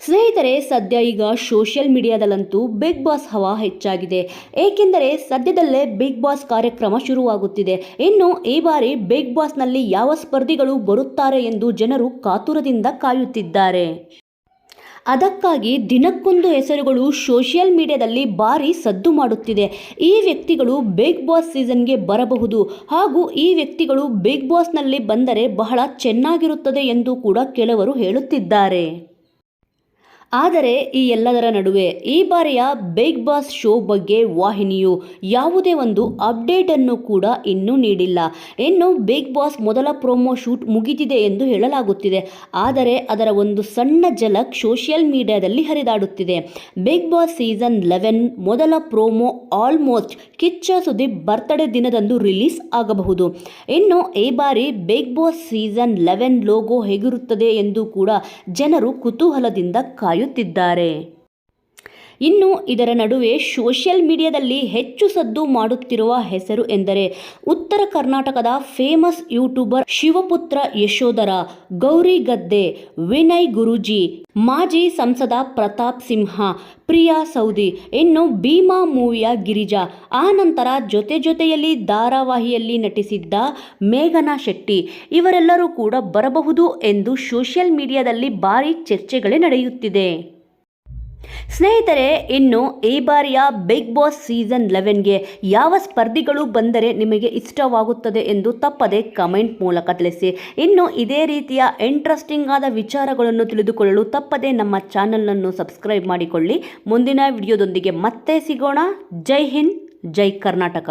ಸ್ನೇಹಿತರೆ, ಸದ್ಯ ಈಗ ಸೋಷಿಯಲ್ ಮೀಡಿಯಾದಲ್ಲಂತೂ ಬಿಗ್ ಬಾಸ್ ಹವಾ ಹೆಚ್ಚಾಗಿದೆ. ಏಕೆಂದರೆ, ಸದ್ಯದಲ್ಲೇ ಬಿಗ್ ಬಾಸ್ ಕಾರ್ಯಕ್ರಮ ಶುರುವಾಗುತ್ತಿದೆ. ಇನ್ನು ಈ ಬಾರಿ ಬಿಗ್ ಬಾಸ್ನಲ್ಲಿ ಯಾವ ಸ್ಪರ್ಧಿಗಳು ಬರುತ್ತಾರೆ ಎಂದು ಜನರು ಕಾತುರದಿಂದ ಕಾಯುತ್ತಿದ್ದಾರೆ. ಅದಕ್ಕಾಗಿ ದಿನಕ್ಕೊಂದು ಹೆಸರುಗಳು ಸೋಷಿಯಲ್ ಮೀಡಿಯಾದಲ್ಲಿ ಭಾರಿ ಸದ್ದು ಮಾಡುತ್ತಿದೆ. ಈ ವ್ಯಕ್ತಿಗಳು ಬಿಗ್ ಬಾಸ್ ಸೀಸನ್ಗೆ ಬರಬಹುದು. ಹಾಗೂ ಈ ವ್ಯಕ್ತಿಗಳು ಬಿಗ್ ಬಾಸ್ನಲ್ಲಿ ಬಂದರೆ ಬಹಳ ಚೆನ್ನಾಗಿರುತ್ತದೆ ಎಂದು ಕೂಡ ಕೆಲವರು ಹೇಳುತ್ತಿದ್ದಾರೆ. ಆದರೆ ಈ ಎಲ್ಲದರ ನಡುವೆ ಈ ಬಾರಿಯ ಬಿಗ್ ಬಾಸ್ ಶೋ ಬಗ್ಗೆ ವಾಹಿನಿಯು ಯಾವುದೇ ಒಂದು ಅಪ್ಡೇಟ್ ಅನ್ನು ಕೂಡ ಇನ್ನೂ ನೀಡಿಲ್ಲ. ಇನ್ನು ಬಿಗ್ ಬಾಸ್ ಮೊದಲ ಪ್ರೊಮೋ ಶೂಟ್ ಮುಗಿದಿದೆ ಎಂದು ಹೇಳಲಾಗುತ್ತಿದೆ. ಆದರೆ ಅದರ ಒಂದು ಸಣ್ಣ ಜಲಕ್ ಸೋಷಿಯಲ್ ಮೀಡಿಯಾದಲ್ಲಿ ಹರಿದಾಡುತ್ತಿದೆ. ಬಿಗ್ ಬಾಸ್ ಸೀಸನ್ ಲೆವೆನ್ ಮೊದಲ promo almost Kichcha Sudeep birthday ದಿನದಂದು ರಿಲೀಸ್ ಆಗಬಹುದು. ಇನ್ನು ಈ ಬಾರಿ Big Boss season eleven logo ಹೇಗಿರುತ್ತದೆ ಎಂದು ಕೂಡ ಜನರು ಕುತೂಹಲದಿಂದ ಕಾಯುತ್ತಿದ್ದಾರೆ. ಇನ್ನು ಇದರ ನಡುವೆ ಸೋಷಿಯಲ್ ಮೀಡಿಯಾದಲ್ಲಿ ಹೆಚ್ಚು ಸದ್ದು ಮಾಡುತ್ತಿರುವ ಹೆಸರು ಎಂದರೆ ಉತ್ತರ ಕರ್ನಾಟಕದ ಫೇಮಸ್ ಯೂಟ್ಯೂಬರ್ ಶಿವಪುತ್ರ ಯಶೋಧರ, ಗೌರಿ ಗದ್ದೆ, ವಿನಯ್ ಗುರೂಜಿ, ಮಾಜಿ ಸಂಸದ ಪ್ರತಾಪ್ ಸಿಂಹ, ಪ್ರಿಯಾ ಸೌದಿ, ಇನ್ನು ಭೀಮಾ ಮೂವಿಯ ಗಿರಿಜಾ, ಆ ನಂತರ ಜೊತೆ ಜೊತೆಯಲ್ಲಿ ಧಾರಾವಾಹಿಯಲ್ಲಿ ನಟಿಸಿದ್ದ ಮೇಘನಾ ಶೆಟ್ಟಿ ಇವರೆಲ್ಲರೂ ಕೂಡ ಬರಬಹುದು ಎಂದು ಸೋಷಿಯಲ್ ಮೀಡಿಯಾದಲ್ಲಿ ಭಾರಿ ಚರ್ಚೆಗಳೇ ನಡೆಯುತ್ತಿದೆ. ಸ್ನೇಹಿತರೆ, ಇನ್ನು ಈ ಬಾರಿಯ ಬಿಗ್ ಬಾಸ್ ಸೀಸನ್ ಲೆವೆನ್ಗೆ ಯಾವ ಸ್ಪರ್ಧಿಗಳು ಬಂದರೆ ನಿಮಗೆ ಇಷ್ಟವಾಗುತ್ತದೆ ಎಂದು ತಪ್ಪದೆ ಕಮೆಂಟ್ ಮೂಲಕ ತಿಳಿಸಿ. ಇನ್ನು ಇದೇ ರೀತಿಯ ಇಂಟ್ರೆಸ್ಟಿಂಗ್ ಆದ ವಿಚಾರಗಳನ್ನು ತಿಳಿದುಕೊಳ್ಳಲು ತಪ್ಪದೆ ನಮ್ಮ ಚಾನಲನ್ನು ಸಬ್ಸ್ಕ್ರೈಬ್ ಮಾಡಿಕೊಳ್ಳಿ. ಮುಂದಿನ ವಿಡಿಯೋದೊಂದಿಗೆ ಮತ್ತೆ ಸಿಗೋಣ. ಜೈ ಹಿಂದ್, ಜೈ ಕರ್ನಾಟಕ.